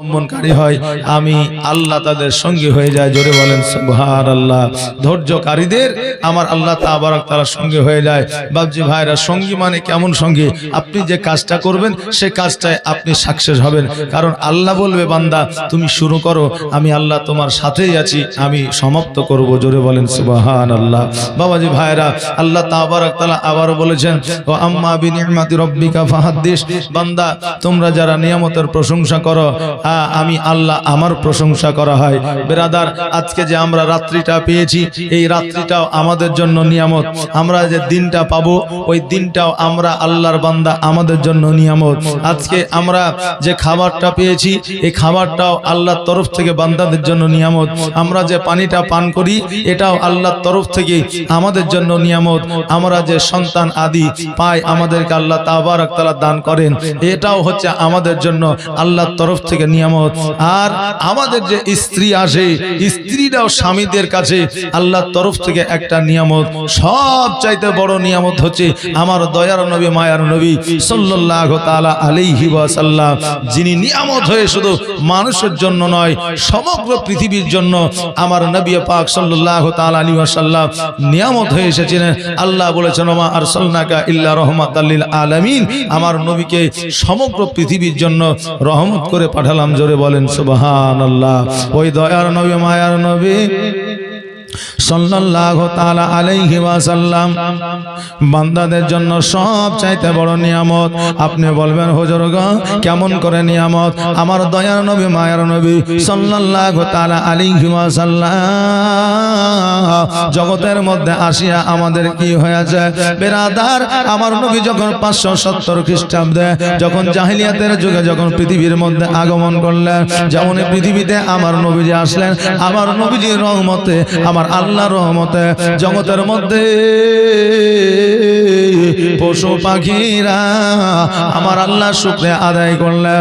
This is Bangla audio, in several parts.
অবলম্বনকারী হয়, আমি আল্লাহ তাদের সঙ্গী হয়ে যায় জোরে বলেন সুবহান আল্লাহ ধৈর্যকারীদের আমার আল্লাহ তাবারক তারা সঙ্গে হয়ে যায়। বাবজি ভাইরা, সঙ্গী মানে কেমন সঙ্গী? আপনি যে কাজটা করবেন, সে কাজটায় আপনি সাকসেস হবেন। কারণ আল্লাহ বলবে, বান্দা, তুমি শুরু করো, আমি আল্লাহ তোমার সাথেই আছি, আমি সমাপ্ত করব। জোরে বলেন সুবহান আল্লাহ বাবাজি ভাইরা, আল্লাহ তাবারক তালা আবারও বলেছেন, ও আম্মা বিনিমাতি রব্বিকা ফাহাদ্দিস বান্দা, তোমরা যারা নিয়ামতের প্রশংসা করো আমি আল্লাহ আমার প্রশংসা করা হয়। বেরাদার, আজকে যে আমরা রাত্রিটা পেয়েছি, এই রাত্রিটাও আমাদের জন্য নিয়ামত। আমরা যে দিনটা পাবো, ওই দিনটাও আমরা আল্লাহর বান্দা আমাদের জন্য নিয়ামত। আজকে আমরা যে খাবারটা পেয়েছি, এই খাবারটাও আল্লাহর তরফ থেকে বান্দাদের জন্য নিয়ামত। আমরা যে পানিটা পান করি, এটাও আল্লাহর তরফ থেকে আমাদের জন্য নিয়ামত। আমরা যে সন্তান আদি পাই, আমাদেরকে আল্লাহ তাবারক দান করেন। এটাও হচ্ছে আমাদের জন্য আল্লাহর তরফ থেকে নিয়ামত। আর আমাদের যে স্ত্রী আসে স্ত্রীরাও স্বামীদের কাছে, আল্লাহর তরফ থেকে একটা নিয়ামত। সব চাইতে বড় নিয়ামত হচ্ছে আমার দয়ার নবী, মায়ার নবী সাল্লাল্লাহু তাআলা আলাইহি ওয়াসাল্লাম, যিনি নিয়ামত হয়ে শুধু মানুষের জন্য নয়, সমগ্র পৃথিবীর জন্য আমার নবী পাক সাল্লাল্লাহু তাআলা আলাইহি ওয়াসাল্লাম নিয়ামত হয়ে এসেছিলেন। আল্লাহ বলেছেন, ওমা আরসালনাকা ইল্লা রাহমাতাল লিল আলামিন আমার নবীকে সমগ্র পৃথিবীর জন্য রহমত করে পাঠালাম। জোরে বলেন সুবহানাল্লাহ। ওই দয়ার নবী মায়ার নবী বান্দাদের জন্য সব চাইতে বড় নিয়ামত। আপনি বলবেন, হুজুর কেমন করে নিয়ামত? আমার দয়ার নবী, মায়ার নবী সাল্লাল্লাহু তাআলা আলাইহি ওয়াসাল্লাম জগতের মধ্যে আসিয়া আমাদের কি হয়েছে? বেরাদার, আমার নবী যখন পাঁচশো সত্তর খ্রিস্টাব্দে যখন জাহিলিয়াতের যুগে যখন পৃথিবীর মধ্যে আগমন করলেন যেমন পৃথিবীতে আমার নবীজি আসলেন, আমার নবীজির রহমতে আমার আল্লাহ রহমতে জগতের মধ্যে পশু পাখিরা আমার আল্লাহ শুক্রে আদায় করলে।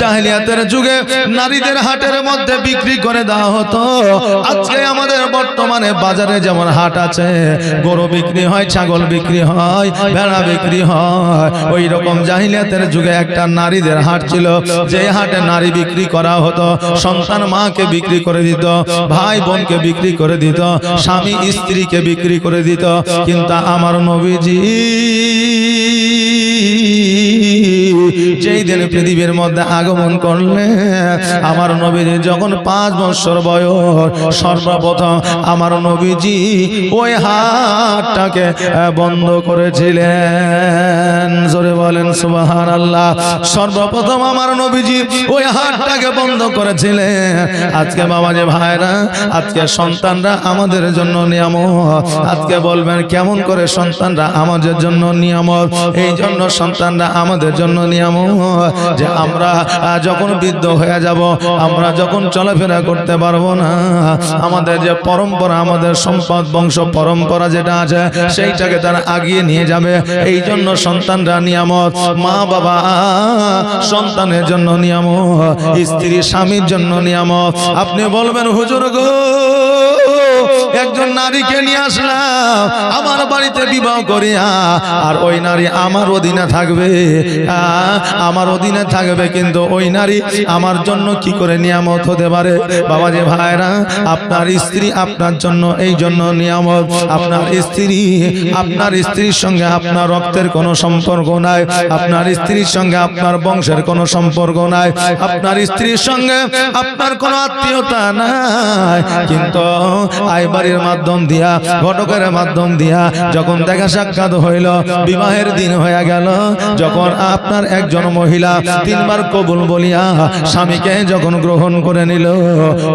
জাহিলিয়াতের যুগে নারীদের হাটের মধ্যে বিক্রি করে দেওয়া হতো। আজকে আমাদের বর্তমানে বাজারে যেমন হাট আছে, গরু বিক্রি হয়, ছাগল বিক্রি হয়, ভেড়া বিক্রি হয় ওই রকম জাহিলিয়াতের যুগে একটা নারীদের হাট ছিল। যে হাটে নারী বিক্রি করা হতো, সন্তান মাকে বিক্রি করে দিত, ভাই বোনকে বিক্রি করে দিত স্বামী স্ত্রীকে বিক্রি করে দিত, কিন্তু আমার নবীজি যেই দিন পৃথিবীর মধ্যে আগমন করলে, আমার নবীজি যখন পাঁচ বছর বয়স, সর্বপ্রথম আমার নবীজি ওই হাটটাকে বন্ধ করেছিলেন। জোরে বলেন সুবাহান আল্লাহ সর্বপ্রথম আমার নবীজি ওই হাটটাকে বন্ধ করেছিলেন। আজকে বাবা যে ভাইরা, আজকে সন্তানরা আমাদের জন্য নিয়ামত। আজকে বলবেন, কেমন করে সন্তানরা আমাদের জন্য নিয়ামত? এই জন্য সন্তানরা আমাদের জন্য নিয়ামত যে আমরা যখন বৃদ্ধ হয়ে যাব, আমরা যখন চলাফেরা করতে পারব না, আমাদের যে পরম্পরা, আমাদের সম্পদ, বংশ পরম্পরা যেটা আছে, সেইটাকে তারা আগিয়ে নিয়ে যাবে। এই জন্য সন্তানরা নিয়ামত। মা, বাবা, সন্তানের জন্য নিয়ামত। স্ত্রী, স্বামীর জন্য নিয়ামত। আপনি বলবেন, হুজুর গো একজন নারীকে নিয়ে আসলাম। আমার বাড়িতে বিবাহ করিয়া আর ওই নারী আমার অধীনে থাকবে আমার অধীনে থাকবে, কিন্তু ওই নারী আমার জন্য কি করে নিয়ামত হতে পারে? বাবাজি ভাইরা, আপনার স্ত্রী আপনার জন্য, এই জন্য নিয়ামত। আপনার স্ত্রী, আপনার স্ত্রীর সঙ্গে আপনার রক্তের কোনো সম্পর্ক নাই। আপনার স্ত্রীর সঙ্গে আপনার বংশের কোনো সম্পর্ক নাই। আপনার স্ত্রীর সঙ্গে আপনার কোনো আত্মীয়তা নাই। কিন্তু আইবাড়ির মাধ্যম দিয়া ঘটকের মাধ্যম দিয়া যখন দেখা সাক্ষাৎ হইল বিবাহের দিন হয়ে গেল যখন আপনার একজন মহিলা তিনবার কবুল বলিয়া স্বামীকে যখন গ্রহণ করে নিল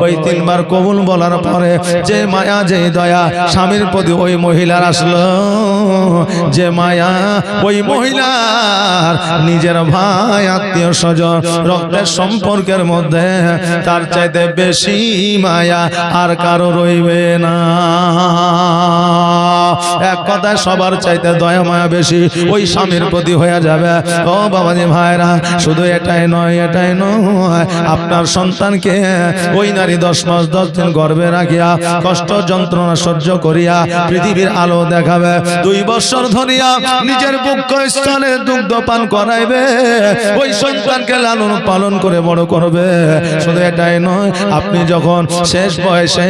ওই তিনবার কবুল বলার পরে যে মায়া যে দয়া স্বামীর প্রতি ওই মহিলার আসলো যে মায়া ওই মহিলার নিজের ভাই আত্মীয় স্বজন রক্তের সম্পর্কের মধ্যে তার চাইতে বেশি মায়া আর কারও রইবে না এক কথায় সবার চাইতে দয়া মায়া বেশি ওই স্বামীর প্রতি হয়ে যাবে। ও বাবাজি ভাইরা, শুধু এটাই নয় এটাই নয়, আপনার সন্তানকে ওই নারী দশ মাস, দশ দিন গর্ভে রাখিয়া, কষ্ট যন্ত্রণা সহ্য করিয়া পৃথিবীর আলো দেখাবে। দুই বছর ধরিয়া নিজের স্থানে দুগ্ধ পান করাইবে। ওই সন্তানকে লালন পালন করে বড় করবে। শুধু এটাই নয়, আপনি যখন শেষ বয়সে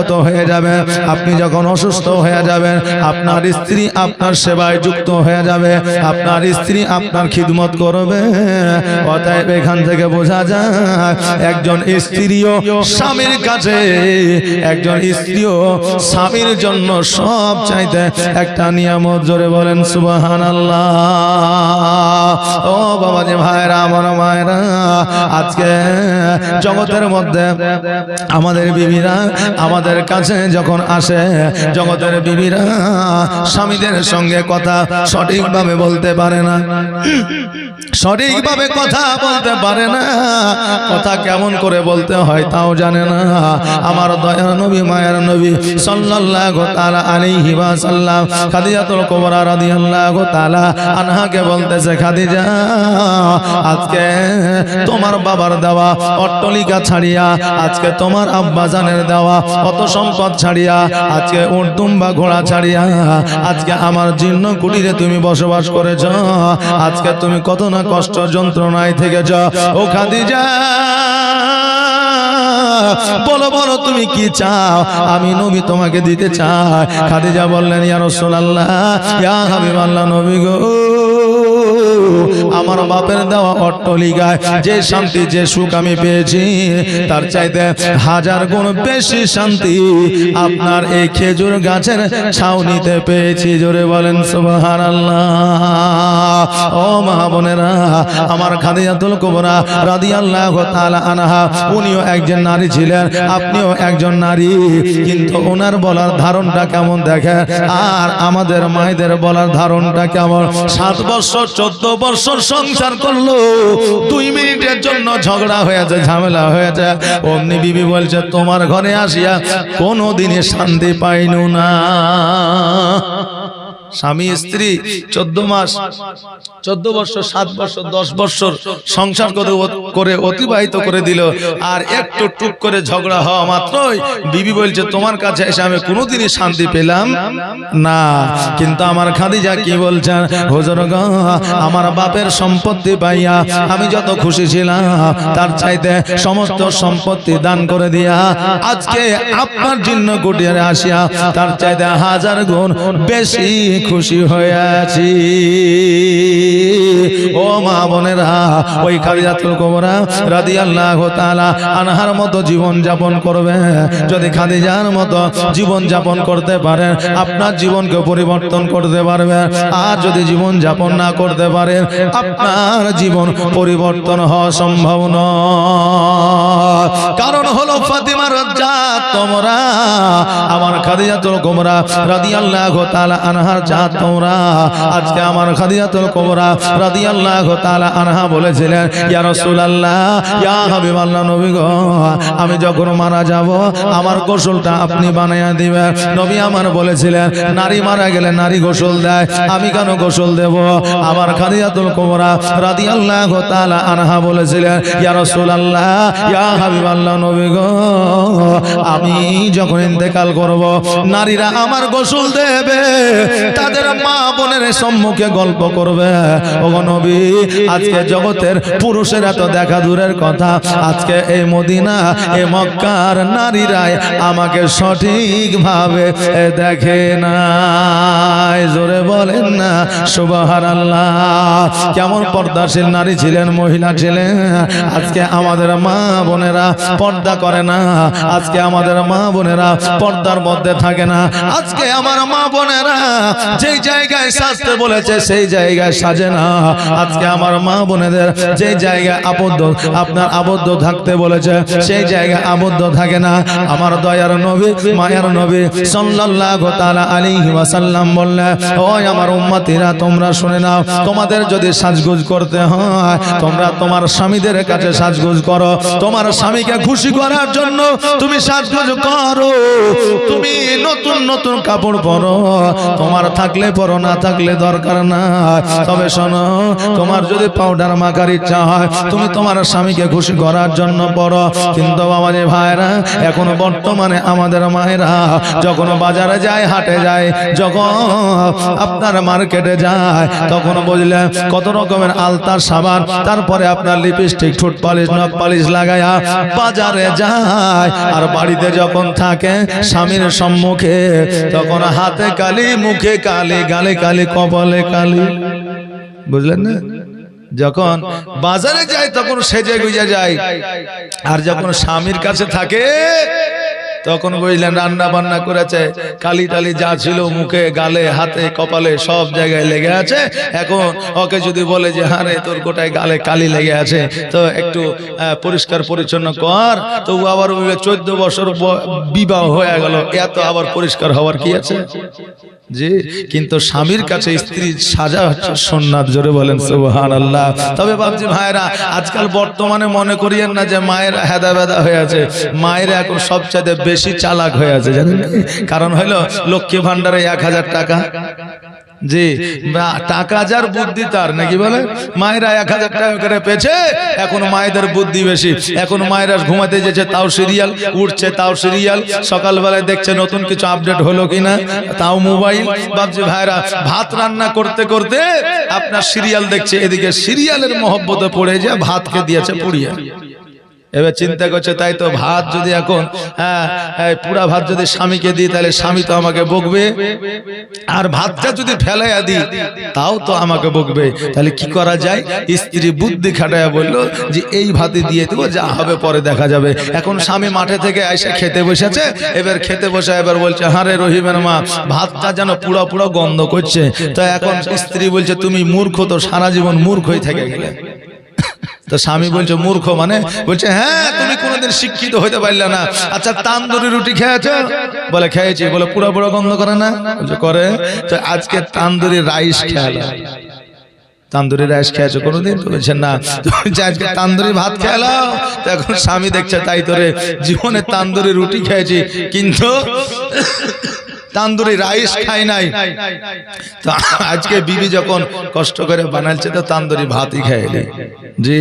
বিছানাগত হয়ে যাবে, আপনি যখন অসুস্থ হয়ে যাবেন, আপনার স্ত্রী আপনার সেবায় যুক্ত হয়ে যাবে, আপনার স্ত্রী আপনার খিদমত করবে। অতএব এখান থেকে বোঝা যায়, একজন স্ত্রীও স্বামীর কাছে, একজন স্ত্রীও স্বামীর জন্য সব চাইতে একটা নিয়ামত জোরে বলেন সুবাহান ও বাবা যে ভাইরা, আমার মায়েরা, আজকে জগতের মধ্যে আমাদের বিবিরা, আমাদের কাছে যখন আসে জগতের বিবিরা স্বামীদের সঙ্গে কথা সঠিকভাবে বলতে পারে না। সঠিকভাবে কথা বলতে পারে না। কথা কেমন করে বলতে হয় তাও জানে না। আমার দয়ার নবী, মায়ের নবী সাল্লাল্লাহু তাআলা আলাইহি ওয়াসাল্লাম খাদিজাতুল কুবরা রাদিয়াল্লাহু তাআলা আনহাকে বলতেছে, খাদিজা, আজকে তোমার বাবার দেওয়া অট্টলিকা ছাড়িয়া, আজকে তোমার আব্বা জানের দেওয়া অত সম্পদ ছাড়িয়া, আজকে উর্দুম্বা ঘোড়া ছাড়িয়া, আজকে আমার জীর্ণ কুটিরে তুমি বসবাস করেছ, আজকে তুমি কত না কষ্ট যন্ত্রণায় থেকে থেকেছ ও খাদি যা বলো বলো, তুমি কি চাও? আমি নবী তোমাকে দিতে চাই। খাদিজা বললেন, ইয়া রাসূলুল্লাহ, ইয়া হাবিবাল্লাহ নবী গো। আমার বাপের দেওয়া অট্টলিকায় যে শান্তি, যে সুখ আমি পেয়েছি, তার চাইতে হাজার গুণ বেশি শান্তি আপনার এই খেজুর গাছের ছাউনিতে পেয়েছি। জোরে বলেন, সুবহানাল্লাহ। ও মা বোনেরা, আমার আনহা, উনিও একজন নারী ছিলেন, আপনিও একজন নারী, কিন্তু ওনার বলার ধারণটা কেমন দেখেন? আর আমাদের মায়েদের বলার ধারণটা কেমন? সাত বছর চোদ্দ বছর সংসার করল। দুই মিনিটের জন্য ঝগড়া হয়েছে, ঝামেলা হয়েছে। অমনি বিবি বলছে, তোমার ঘরে আসিয়া কোনো দিনে শান্তি পাইনু না। স্বামী স্ত্রী চোদ্দ মাস চোদ্দ বছর সাত বছর দশ বছর সংসার করে করে অতিবাহিত করে দিল। আর একটু টুক করে ঝগড়া হওয়া মাত্রই বিবি বলছে তোমার কাছে এসে আমি কোনোদিনই শান্তি পেলাম না। কিন্তু আমার খাদিজা কি বলছেন হুজুর আমার বাপের সম্পত্তি পাইয়া আমি যত খুশি ছিলাম তার চাইতে সমস্ত সম্পত্তি দান করে দিয়া আজকে আপনার জন্য কুটিয়ে আসিয়া তার চাইতে হাজার গুণ বেশি খুশি হয়ে আছি। ও মা বোনেরা, ওই খাদিজাতুল কুবরা রাদিয়াল্লাহু তাআলা আনহার মতো জীবন যাপন করবে। যদি খাদিজার মতো জীবন যাপন করতে পারেন আপনার জীবনকে পরিবর্তন করতে পারবেন আর যদি জীবন যাপন না করতে পারেন আপনার জীবন পরিবর্তন হওয়া সম্ভব নয়। কারণ হলো ফাতিমার জাত তোমরা, আমার খাদিজাতুল কুবরা রাদিয়াল্লাহু তাআলা আনহার জাত তোমরা, আজকে আমার খাদিজাতুল কুবরা রাদিয়াল্লাহু তাআলা আনহা বলেছিলেন, ইয়া রাসূলুল্লাহ, ইয়া হাবিবাল্লাহ নবী গো, আমি যখন মারা যাব, আমার গোসলটা আপনি বানাইয়া দিবেন। নবী আমার বলেছিলেন, নারী মারা গেলে নারী গোসল দেয়, আমি কেন গোসল দেব? আমার খাদিজাতুল কুবরা রাদিয়াল্লাহু তাআলা আনহা বলেছিলেন, ইয়া রাসূলুল্লাহ, ইয়া হাবিবাল্লাহ নবী গো, আমি যখন ইন্তেকাল করব, নারীরা আমার গোসল দেবে তাদের মা বোনের সম্মুখে গল্প করবে। নবী আজকে জগতের পুরুষেরা তো দেখা দূরের কথা। আজকে এই মদিনা এ মক্কার নারীরাই আমাকে সঠিক ভাবে দেখে না জোরে বলেন না সুবাহার আল্লাহ কেমন পর্দাশীল নারী ছিলেন মহিলা ছিলেন? আজকে আমাদের মা বোনেরা পর্দা করে না। আজকে আমাদের মা বোনেরা পর্দার মধ্যে থাকে না। আজকে আমার মা বোনেরা যেই জায়গায় সাজতে বলেছে, সেই জায়গায় সাজে না। আজকে আমার মা বোনেদের যে জায়গায় আবদ্ধ, আপনার আবদ্ধ থাকতে বলেছে, সেই জায়গায় আবদ্ধ থাকে না। আমার দয়ার নবী, মায়ার নবী সাল্লাল্লাহু তাআলা আলাইহি ওয়াসাল্লাম বললেন ওই আমার উম্মতিরা, তোমরা শুনে নাও, তোমাদের যদি সাজগোজ করতে হয়, তোমরা তোমার স্বামীদের কাছে সাজগোজ করো। তোমার স্বামীকে খুশি করার জন্য তুমি সাজগোজ সাজগোজ করো। তুমি নতুন নতুন কাপড় পরো। তোমার থাকলে পরো না, থাকলে দরকার না তবে শোনো, তোমার যদি পাউডার মাখার ইচ্ছা হয়, তুমি তোমার স্বামীকে খুশি করার জন্য পড়ো। কিন্তু বাবাজি ভাইরা, এখন বর্তমানে আমাদের মায়েরা যখন বাজারে যায়, হাটে যায়, যখন আপনার মার্কেটে যায়, তখন বুঝলে কত রকমের আলতার সাবান, তারপরে আপনার লিপস্টিক ঠোঁট পালিশ, নখ পালিশ লাগায়া বাজারে যায়। আর বাড়িতে যখন থাকে, স্বামীর সম্মুখে, তখন হাতে কালি মুখে কালি, গালে, কালে, কপালে কালে। বুঝলেন না? যখন বাজারে যায়, তখন সেজে গুজে যায়। আর যখন স্বামীর কাছে থাকে তখন বুঝলেন রান্না বান্না করেছে, কালি টালি যা ছিল মুখে, গালে, হাতে, কপালে সব জায়গায় লেগে আছে। এখন ওকে যদি বলে যে হ্যাঁ রে, তোর গোটায় গালে কালি লেগে আছে, তো একটু পরিষ্কার পরিচ্ছন্ন কর। তো আবার চোদ্দ বছর বিবাহ হয়ে গেল। এত আবার পরিষ্কার হওয়ার কি আছে? জি, কিন্তু স্বামীর কাছে স্ত্রী সাজা হচ্ছে সোননাথ জোরে বলেন সুবহান আল্লাহ তবে বাবজি ভাইরা আজকাল বর্তমানে মনে করিয়েন না যে, মায়েরা হেদা বেদা হয়ে আছে। মায়েরা এখন সবচাইতে বেশি চালাক হয়ে আছে, জানেন কারণ হলো লক্ষ্মী ভান্ডারে এক হাজার টাকা। জি টাকা যার বুদ্ধি তার, নাকি বলে? মায়েরা এক হাজার টাকা করে পেয়েছে, এখন মায়েদের বুদ্ধি বেশি। এখন মায়েরা ঘুমাতে যেছে, তাও সিরিয়াল, উঠছে তাও সিরিয়াল। সকালবেলায় দেখছে নতুন কিছু আপডেট হলো কিনা, তাও মোবাইল। বাবজি ভাইরা ভাত রান্না করতে করতে আপনার সিরিয়াল দেখছে, এদিকে সিরিয়ালের মহব্বতে পড়ে যায় ভাতকে দিয়েছে পুড়িয়ে। এবার চিন্তা করছে তাই তো ভাত যদি এখন হ্যাঁ হ্যাঁ, পুরা ভাত যদি স্বামীকে দিই তাহলে স্বামী তো আমাকে বকবে। আর ভাতটা যদি ফেলাইয়া দিই তাও তো আমাকে বকবে। তাহলে কি করা যায়? স্ত্রী বুদ্ধি খাটাইয়া বলল যে এই ভাতে দিয়ে দেবো যা হবে পরে দেখা যাবে। এখন স্বামী মাঠে থেকে এসে খেতে বসেছে এবার খেতে বসে এবার বলছে হারে রহিমের মা ভাতটা যেন পুরো পুরো গন্ধ করছে। তো এখন স্ত্রী বলছে তুমি মূর্খ তো সারা জীবন মূর্খই থেকে গেলে। তো স্বামী বলছে মূর্খ মানে? বলছে হ্যাঁ তুমি কোনোদিন শিক্ষিত হইতে পারলে না। আচ্ছা তান্দুরি রুটি খেয়েছো? বলে খেয়েছি। বলে পুরো পুরো গন্ধ করে না? বলছে করে। তো আজকে তান্দুরি রাইস খেয়ালো তান্দুরি রাইস খেয়েছো কোনোদিন? তো বলছেন না। তো বলছে আজকে তান্দুরি ভাত খেয়ালো তো এখন স্বামী দেখছে তাই তোরে জীবনে তান্দুরি রুটি খেয়েছি। কিন্তু তান্দুরি রাইস খাই নাই। তো আজকে বিবি যখন কষ্ট করে বানাইছে, তো তান্দুরি ভাতই খাইলি জি।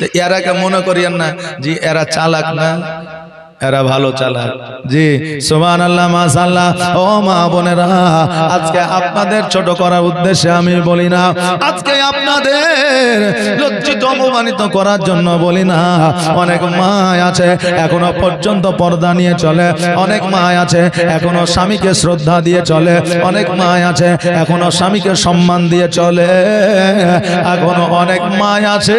এরা এরাকে মনে করিয়েন না জি এরা চালাক না। এরা ভালো চালাক। জি সুবহান আল্লাহ মাশাআল্লাহ। ও মা বোনেরা, আজকে আপনাদের ছোট করার উদ্দেশ্যে আমি বলি না, আজকে আপনাদের লজ্জিত, অপমানিত করার জন্য বলি না। অনেক মা আছে, এখনও পর্যন্ত পর্দা নিয়ে চলে। অনেক মা আছে, এখনও স্বামীকে শ্রদ্ধা দিয়ে চলে। অনেক মা আছে, এখনও স্বামীকে সম্মান দিয়ে চলে। এখনও অনেক মা আছে।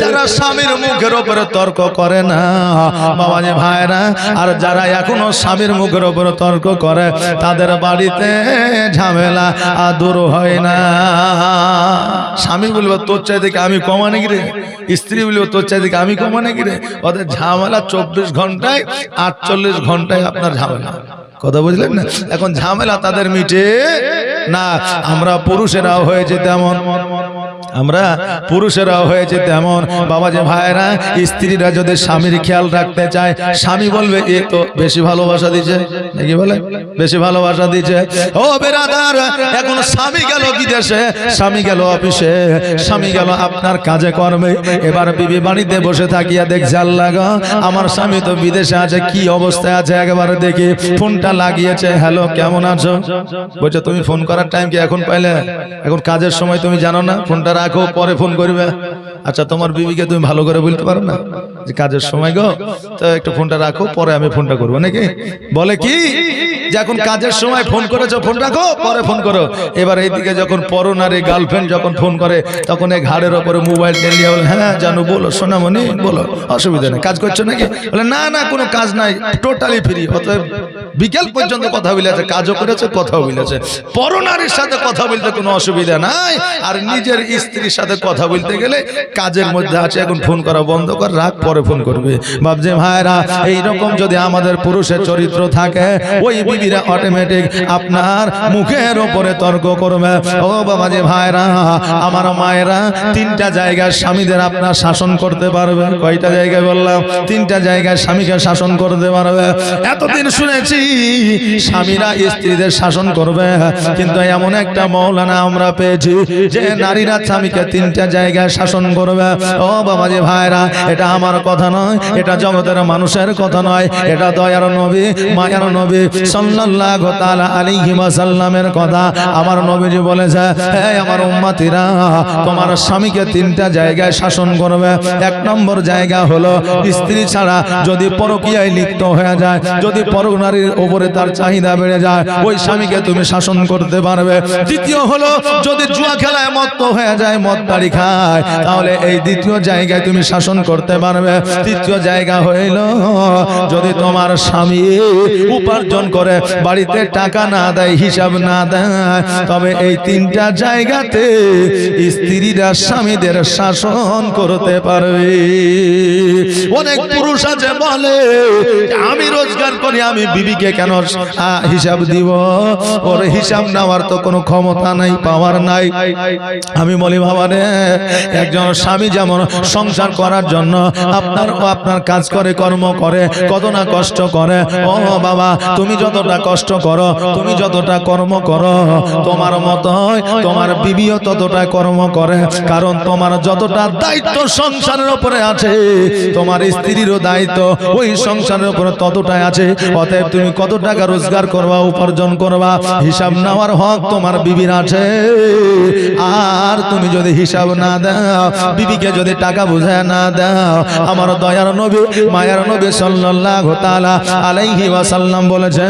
যারা স্বামীর মুখের উপরে তর্ক করে না, বাবাজি ভাইরা, আর যারা এখনও স্বামীর মুখের উপরে তর্ক করে, তাদের বাড়িতে ঝামেলা আর দূর হয় না। স্বামী বলব, তোর চাইতে কি আমি কমা নাকি রে? স্ত্রী বলব, তোর চাইতে কি আমি কমা নাকি রে? ওদের ঝামেলা চব্বিশ ঘন্টায়, আটচল্লিশ ঘন্টায় আপনার ঝামেলা। কথা বুঝলেন না? এখন ঝামেলা তাদের মিটে না আমরা পুরুষেরাও হয়েছে তেমন। আমরা পুরুষেরাও হয়েছে তেমন। বাবা যে ভাইরা স্ত্রীরা যদি স্বামীর খেয়াল রাখতে চায় স্বামী বলবে এ তো বেশি ভালোবাসা দিচ্ছে নাকি বলে? বেশি ভালোবাসা দিচ্ছে ও বেরাদার এখন স্বামী গেল বিদেশে স্বামী গেল অফিসে স্বামী গেল আপনার কাজে কর্মে। এবার বিবি বাড়িতে বসে থাকিয়া দেখছে আল্লাহ গো, আমার স্বামী তো বিদেশে আছে কি অবস্থায় আছে একবারে দেখি। ফোনটা লাগিয়েছে হ্যালো কেমন আছো? বলছো তুমি ফোন করার টাইম কি এখন পাইলে? এখন কাজের সময় তুমি জানো না? ফোনটা রাখো, পরে ফোন করবে। আচ্ছা তোমার বিবিকে তুমি ভালো করে বলতে পারো না? যে কাজের সময় গো, তো একটু ফোনটা রাখো, পরে আমি ফোনটা করব, নাকি? বলে কি? যে এখন কাজের সময় ফোন করেছ ফোন রাখো পরে ফোন করো। এবার এইদিকে যখন পরনারী গার্লফ্রেন্ড যখন ফোন করে তখন এই ঘাড়ের ওপরে মোবাইল টেলিয়ে বলে হ্যাঁ জানো বলো সোনামণি বলো অসুবিধা নেই কাজ করছ নাকি? বলে না না কোনো কাজ নাই টোটালি ফ্রি অতএব বিকেল পর্যন্ত কথা বলেছে কাজও করেছে কথাও বলেছে পরনারীর সাথে কথা বলতে কোনো অসুবিধা নাই আর নিজের স্ত্রীর সাথে কথা বলতে গেলে কাজের মধ্যে আছে এখন ফোন করা বন্ধ কর রাখ পরে ফোন করবে। ভাবছে ভাইরা এইরকম যদি আমাদের পুরুষের চরিত্র থাকে ওই বিবিরা অটোমেটিক আপনার মুখের ওপরে তর্ক করবে। ও বাবা যে ভাইরা, আমার মায়েরা, তিনটা জায়গায় স্বামীদের আপনার শাসন করতে পারবে। কয়টা জায়গায় বললাম? তিনটা জায়গায় স্বামীকে শাসন করতে পারবে। এতদিন শুনেছি স্বামীরা স্ত্রীদের শাসন করবে। কিন্তু এমন একটা মৌলানা আমরা পেয়েছি যে নারীরা স্বামীকে তিনটা জায়গায় শাসন করবে। ও বাবা যে ভাইরা, এটা আমার কথা নয়, এটা জগতের মানুষের কথা নয়, এটা দয়ার নবী, মায়ার নবী সাল্লাল্লাহু তাআলা আলাইহি ওয়াসাল্লামের কথা আমার নবীজি বলেছে, হে আমার উম্মতিরা, তোমার স্বামীকে তিনটা জায়গায় শাসন করবে। এক নম্বর জায়গা হলো, স্ত্রী ছাড়া যদি পরকীয়ায় লিপ্ত হয়ে যায়, যদি পর নারীর উপরে তার চাহিদা বেড়ে যায়, ওই স্বামীকে তুমি শাসন করতে পারবে। দ্বিতীয় হলো, যদি জুয়া খেলায় মত্ত হয়ে যায়, মদ তাড়ি খায়, তাহলে এই দ্বিতীয় জায়গায় তুমি শাসন করতে পারবে। তৃতীয় জায়গা হইল, যদি তোমার স্বামী উপার্জন করে বাড়িতে টাকা না দেয় হিসাব না দেয়। তবে এই তিনটা জায়গাতে স্ত্রীরা স্বামীদের শাসন করতে পারবে। অনেক পুরুষ আছে বলে আমি রোজগার করি আমি বিবিকে কেন হিসাব দিব? ওর হিসাব নেওয়ার তো কোনো ক্ষমতা নাই পাওয়ার নাই। আমি বলি বাবা রে একজন স্বামী যেমন সংসার করার জন্য আপনার আপনার কাজ করে কর্ম করে কত না কষ্ট করে ও বাবা তুমি যতটা কষ্ট করো, তুমি যতটা কর্ম করো, তোমার মতো তোমার বিবিও ততটা কর্ম করে, কারণ তোমার যতটা দায়িত্ব সংসারের উপরে আছে, তোমার স্ত্রীরও দায়িত্ব ওই সংসারের উপরে ততটাই আছে, অতএব তুমি কত টাকা রোজগার করবা, উপার্জন করবা, হিসাব নেওয়ার হক তোমার বিবির আছে। আর তুমি যদি হিসাব না দাও, বিবিকে যদি টাকা বুঝায় না দাও, আমার দয়ার নবী, মায়ার নবী সাল্লাল্লাহু তাআলা আলাইহি ওয়াসাল্লাম বলেছে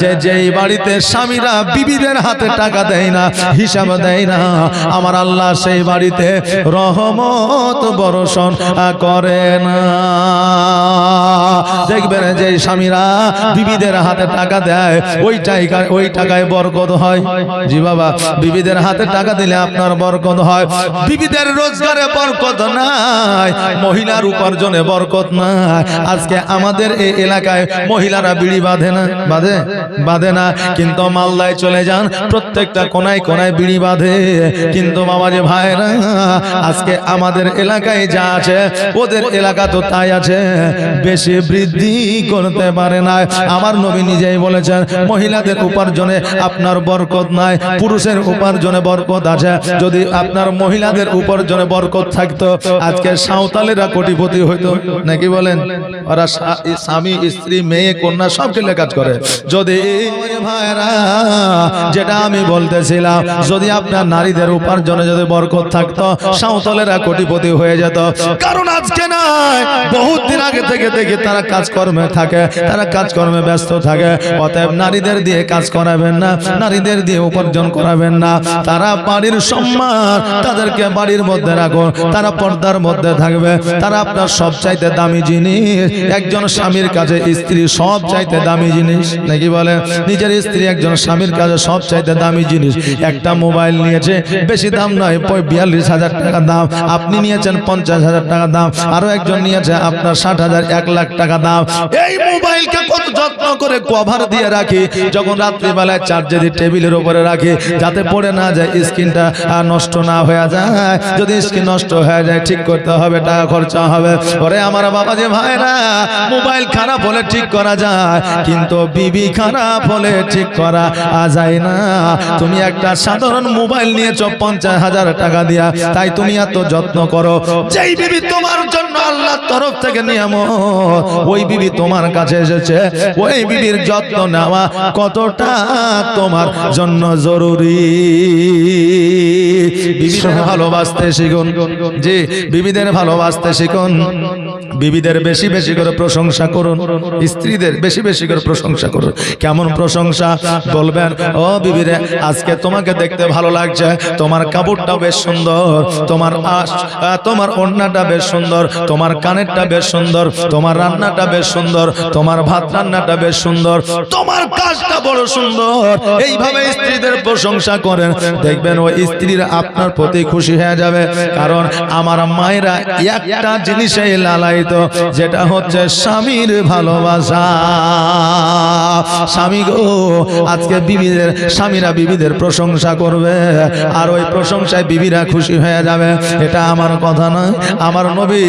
যে যেই বাড়িতে স্বামীরা বিবিদের হাতে টাকা দেয় না, হিসাব দেয় না, আমার আল্লাহ সেই বাড়িতে রহমত বরষণ করে না। দেখবেন যে স্বামীরা বিবিদের হাতে টাকা দেয়, ওই টাকা ওই টাকায় বরকত হয়। জি বাবা, বিবিদের হাতে টাকা দিলে আপনার বরকত হয়। বিবিদের রোজগারে বরকত নাই, মহিলার উপার্জনে বরকত নাই। আজকে আমাদের এই এলাকায় মহিলারা বিড়ি বাঁধে না, বাঁধে? বাঁধে না। কিন্তু মালদায় চলে যান, প্রত্যেকটা কোনায় কোনায় বিড়ি বাঁধে। কিন্তু বাবা যে ভাইরা আজকে আমাদের এলাকায় যা আছে, ওদের এলাকা তো তাই আছে। বেশি বৃদ্ধি করতে পারে না আমার নবী নিজেই বলেছেন, মহিলাদের উপার্জনে আপনার বরকত নাই, পুরুষের উপার্জনে বরকত আছে। যদি আপনার মহিলাদের উপার্জনে বরকত থাকতো, আজকে সাঁওতালেরা কোটিপতি হইতো। নাকি বলেন? ওরা স্বামী, স্ত্রী, মেয়ে, কন্যা, সব ছেলে কাজ করে। যদি ভাইরা, যেটা আমি বলতেছিলাম, যদি আপনার নারীদের উপার্জনে যদি বরকত থাকতো, সাঁওতালেরা কোটিপতি হয়ে যেত। কারণ আজকে নাই, বহুত দিন আগে থেকে দেখি তারা কাজকর্মে থাকে, তারা কাজকর্মে ব্যস্ত থাকে, অতএব নারীদের দিয়ে কাজ করাবেন না, নারীদের দিয়ে উপার্জন করাবেন না। তারা বাড়ির সম্মান তাদেরকে বাড়ির মধ্যে রাখুন, তারা পর্দার মধ্যে থাকবে, তারা আপনার সব চাইতে দামি জিনিস। একজন স্বামীর কাছে স্ত্রী সব চাইতে দামি জিনিস, নাকি বলে? নিজের স্ত্রী একজন স্বামীর কাছে সব চাইতে দামি জিনিস। একটা মোবাইল নিয়েছে, বেশি দাম নয় বিয়াল্লিশ হাজার টাকা দাম। আপনি নিয়েছেন পঞ্চাশ হাজার টাকা দাম, আরও একজন নিয়েছে, আপনার ষাট হাজার, এক লাখ টাকা দাম এই মোবাইলকে কত যত্ন করে কভার দিয়ে রাখি, যখন রাত্রিবেলায় চার্জে টেবিলের উপরে রাখি, যাতে পড়ে না যায় স্ক্রিনটা নষ্ট না হয়ে যায়। যদি স্ক্রিন নষ্ট হয়ে যায়, ঠিক করতে হবে, টাকা খরচা হবে। ওরে আমার বাবা যে ভাইরা, মোবাইল খারাপ হলে ঠিক করা যায়, কিন্তু বিবি খারাপ হলে ঠিক করা যায় না। তুমি একটা সাধারণ মোবাইল নিয়েছো, পঞ্চাশ হাজার টাকা দিয়া। তাই তুমি এত যত্ন করো। যেই বিবি তোমার জন্য আল্লাহর তরফ থেকে নিয়ম ওই বিবি তোমার কাছে এসেছে। ওই বিবির যত্ন নেওয়া কতটা তোমার জন্য জরুরি? বিবিদের ভালোবাসতে শিখুন। জি বিবিদের ভালোবাসতে শিখুন। বিবিদের বেশি বেশি করে প্রশংসা করুন। স্ত্রীদের বেশি বেশি করে প্রশংসা করুন। কেমন প্রশংসা? বলবেন ও বিবিরে আজকে তোমাকে দেখতে ভালো লাগছে। তোমার কাপড়টা বেশ সুন্দর। তোমার আশ তোমার ওড়নাটা বেশ সুন্দর। তোমার কানেরটা বেশ সুন্দর। তোমার রান্নাটা বেশ সুন্দর, তোমার ভাত রান্নাটা বেশ সুন্দর, তোমার কাজটা বড় সুন্দর। এইভাবে স্ত্রীদের প্রশংসা করেন। দেখবেন ওই স্ত্রীরা আপনার প্রতি খুশি হয়ে যাবে, কারণ আমার মায়েরা একটা জিনিসে লালায়িত, যেটা হচ্ছে স্বামীর ভালোবাসা। স্বামী গো, আজকে বিবিদের, স্বামীরা বিবিদের প্রশংসা করবে, আর ওই প্রশংসায় বিবিরা খুশি হয়ে যাবে। এটা আমার কথা নয়, আমার নবী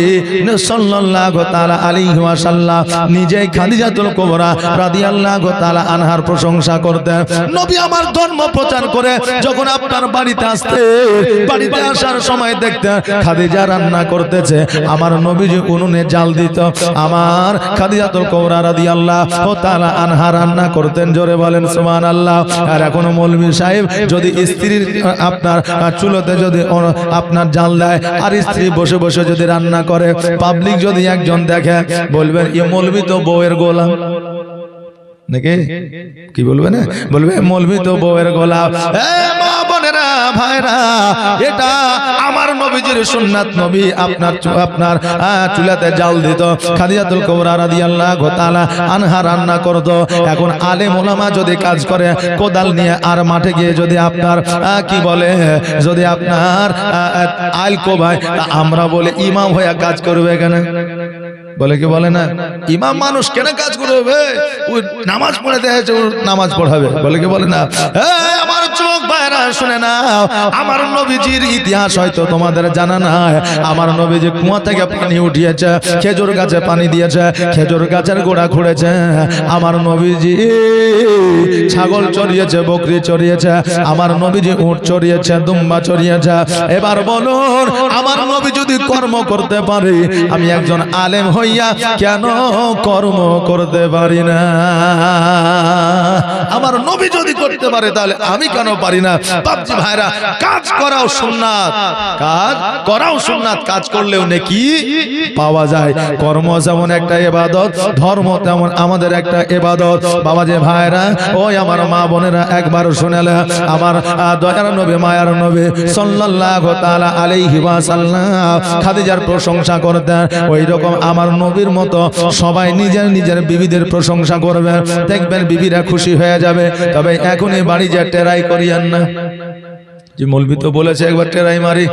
সাল্লাল্লাহু তাআলা আলাইহি ওয়াসাল্লাম নিজেই খাদিজাতুল কুবরা রাদিয়াল্লাহু তাআলা আনহার প্রশংসা করতেন। নবী আমার ধর্ম প্রচার করে যখন আপনার বাড়িতে আসতে, বাড়িতে আসার সময় দেখতে খাদিজা রান্না করতেছে, আমার নবীজি উনুনে জাল দিত। আমার খাদিজাতুল কুবরা রাদিয়াল্লাহু তাআলা আনহা রান্না করতেন, জোরে বলেন সুবহানাল্লাহ। আর এখনও মৌলভী সাহেব, যদি স্ত্রীর, আপনার চুলোতে যদি আপনার জাল দেয়, আর স্ত্রী বসে বসে যদি রান্না করে পাবলিক যদি একজন দেখে বলবেন এ মৌলভী তো বউয়ের গোলাম নাকি? কি বলবে না বলবে মৌলভী তো বউয়ের গোলাম যদি কাজ করে, কোদাল নিয়ে আর মাঠে গিয়ে যদি আপনার কি বলে, যদি আপনার আমরা বলে ইমাম হয়ে কাজ করবে এখানে বলে কি বলে না? ইমাম মানুষ কেন কাজ করবে? ওই নামাজ পড়াতে হয়েছে নামাজ পড়াবে। বলে কি বলে না? আমার চোখ বাইরা শুনে না আমার নবীজির ইতিহাস হয়তো তোমাদের জানা নাই। আমার নবীজি কুয়া থেকে পানি উঠিয়েছে, খেজুর গাছে পানি দিয়েছে, খেজুর গাছের গোড়া খুঁড়েছে আমার নবীজি ছাগল চড়িয়েছে, বকরি চড়িয়েছে, আমার নবীজি উট চড়িয়েছে, দুম্বা চড়িয়েছে। এবার বলুন, আমার নবী যদি কর্ম করতে পারে, আমি একজন আলেম হইয়া কেন কর্ম করতে পারি না? আমার নবী যদি করতে পারে, তাহলে আমি কেন পারি না। বাপজি ভাইরা, কাজ করাও সুন্নাত। কাজ করাও সুন্নাত, কাজ করলেও নাকি পাওয়া যায়। কর্ম যেমন একটা এবাদত, ধর্ম তেমন আমাদের একটা এবাদত। বাবা যে ভাইরা, ওই আমার মা বোনেরা একবার শুনেলে, আমার দয়ার নবী, মায়ার নবী সাল্লাল্লাহু তাআলা আলাইহি ওয়াসাল্লাম খাদিজার প্রশংসা করতেন। ওই রকম আমার নবীর মতো সবাই নিজের নিজের বিবিদের প্রশংসা করবে দেখবেন বিবিরা খুশি হয়ে যাবে। তবে এখনই বাড়ি যা টেরাই করিয়েন না যে মৌলবি তো বলেছে একবার টেরাই মারি।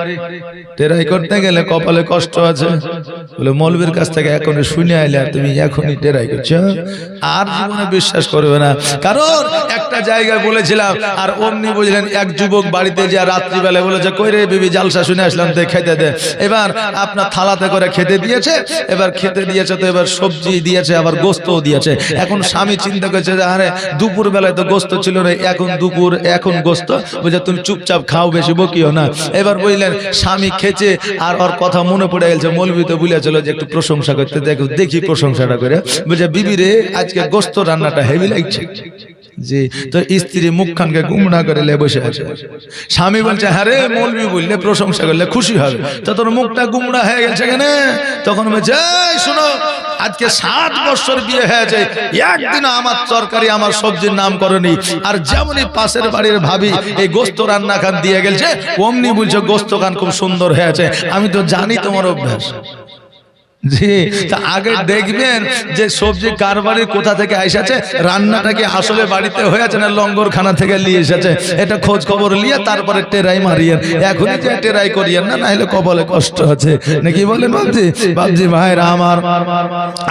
টেরাই করতে গেলে কপালে কষ্ট আছে। বলে, মৌলবীর কাছ থেকে এখনই শুনে আইলে আর তুমি এখনই টেরাই করছ? আর জীবনে বিশ্বাস করবে না। কারণ একটা জায়গায় বলেছিলাম, আর অমনি বুঝলেন এক যুবক বাড়িতে যে রাত্রিবেলা বলেছে, কই রে বিবি, জালসা শুনে আসলাম তো খেতে দে। এবার আপনার থালাতে করে খেতে দিয়েছে, এবার খেতে দিয়েছে তো এবার সবজি দিয়েছে, আবার গোস্তও দিয়েছে। এখন স্বামী চিন্তা করেছে যে, আরে দুপুর বেলায় তো গোস্ত ছিল না এখন দুপুর, এখন গোস্ত। বুঝে তুমি চুপচাপ খাও, বেশি বকিও না। এবার বুঝলেন স্বামী খেছে আর ওর কথা মনে পড়ে গেছে মৌলবি তো বলেছিল যে একটু প্রশংসা করতে, দেখো, দেখি প্রশংসাটা করে। বুঝে বিবি রে, আজকে গোস্ত রান্নাটা হেভি লাগছে। জি তো স্ত্রী মুখখানকে গুমনা করে লে বসে আছে। স্বামী বলছে হ্যাঁ মৌলবি বললে প্রশংসা করলে খুশি হবে। তো তোর মুখটা গুমরা হয়ে গেছে কেন? তখন বলছে শোনো আজকে সাত বছর বিয়ে হয়েছে একদিন আমার তরকারি, আমার সবজির নাম করেনি। আর যেমনই পাশের বাড়ির ভাবি এই গোস্ত রান্না খান দিয়ে গেছে অমনি বলছে, গোস্ত খান খুব সুন্দর হয়েছে। আমি তো জানি তোমার অভ্যাস। জি তা আগে দেখবেন যে সবজি কার বাড়ির কোথা থেকে এসেছে রান্নাটা কি আসলে বাড়িতে হয়েছে না লঙ্গর খানা থেকে নিয়ে এসেছে? এটা খোঁজ খবর নিয়ে তারপরে টেরাই মারিয়েন। এখনই যে টেরাই করিয়েন না নাহলে কবলে কষ্ট আছে নাকি বলেন বাবজি বাবজি ভাইরা আমার।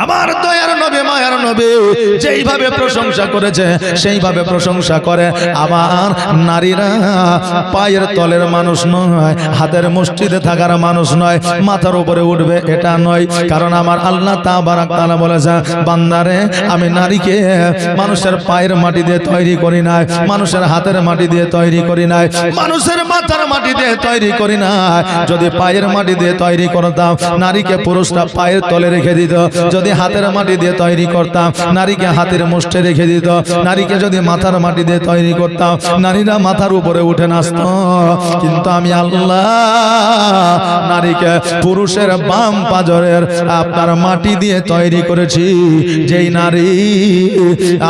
আমার দয়ার নবে মায়ার নবে যেইভাবে প্রশংসা করেছে সেইভাবে প্রশংসা করে আমার নারীরা পায়ের তলের মানুষ নয় হাতের মুষ্টিতে থাকার মানুষ নয় মাথার উপরে উঠবে এটা নয় কারণ আমার আল্লাহ তা বলেছে, বান্দারে, আমি নারীকে মানুষের পায়ের মাটি দিয়ে তৈরি করি নাই, মানুষের হাতের মাটি দিয়ে তৈরি করি নাই, মানুষের মাথার মাটি দিয়ে তৈরি করি নাই। যদি পায়ের মাটি দিয়ে তৈরি করতাম, নারীকে পুরুষরা পায়ের তলে রেখে দিত। যদি হাতের মাটি দিয়ে তৈরি করতাম, নারীকে হাতের মুষ্ঠে রেখে দিত। নারীকে যদি মাথার মাটি দিয়ে তৈরি করতাম, নারীরা মাথার উপরে উঠে নাচত। কিন্তু আমি আল্লাহ, নারীকে পুরুষের বাম পাজরের আপনার মাটি দিয়ে তৈরি করেছি। যেই নারী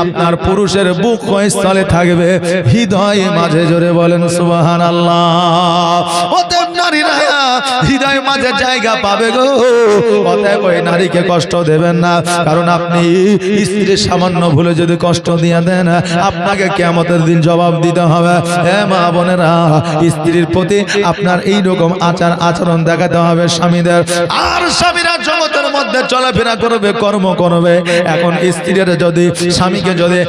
আপনার পুরুষের বুক স্থলে থাকবে, হৃদয় মাঝে জোরে বলেন সুবাহান আল্লাহ হৃদয় মাঝে জায়গা পাবে গো। অতএব ওই নারীকে কষ্ট দেবেন না, কারণ আপনি স্ত্রীর সামান্য ভুলে যদি কষ্ট দিয়ে দেন, আপনাকে কেমতের দিন জবাব দিতে হবে। হে মা বোনেরা, স্ত্রীর প্রতি আপনার এই রকম আচার আচরণ দেখাতে হবে স্বামীদের। আর স্বামীরা মধ্যে চলাফেরা করবে, কর্ম করবে। এখন স্ত্রীর যদি, স্বামীকে যদি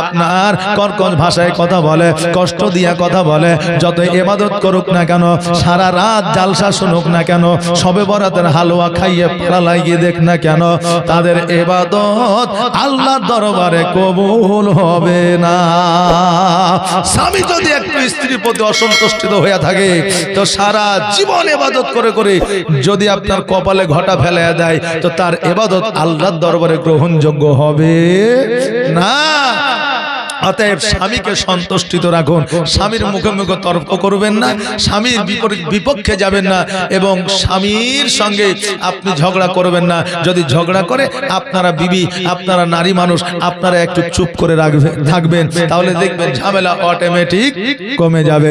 আপনার কর্কশ ভাষায় কথা বলে, কষ্ট দিয়া কথা বলে যত এবাদত করুক না কেন, সারা রাত জালসা শুনুক না কেন, সবে বরাতের হালুয়া খাইয়ে পালা লাগিয়ে দেখ না কেন, তাদের এবাদত আল্লাহর দরবারে কবুল হবে না। স্বামী যদি একটু স্ত্রীর প্রতি অসন্তুষ্টিত হয়ে থাকে, তো সারা জীবন এবাদত করে করে যদি আপনার কপালে ঘটা ফেলে দেয় তো তার এবাদত আল্লাহর দরবারে গ্রহণযোগ্য হবে। না। অতএব স্বামীকে সন্তুষ্টিত রাখুন। স্বামীর মুখে মুখে তর্ক করবেন না। স্বামীর বিপরীত বিপক্ষে যাবেন না এবং স্বামীর সঙ্গে আপনি ঝগড়া করবেন না। যদি ঝগড়া করে আপনারা বিবি, আপনারা নারী মানুষ, আপনারা একটু চুপ করে রাখবেন থাকবেন, তাহলে দেখবেন ঝামেলা অটোমেটিক কমে যাবে।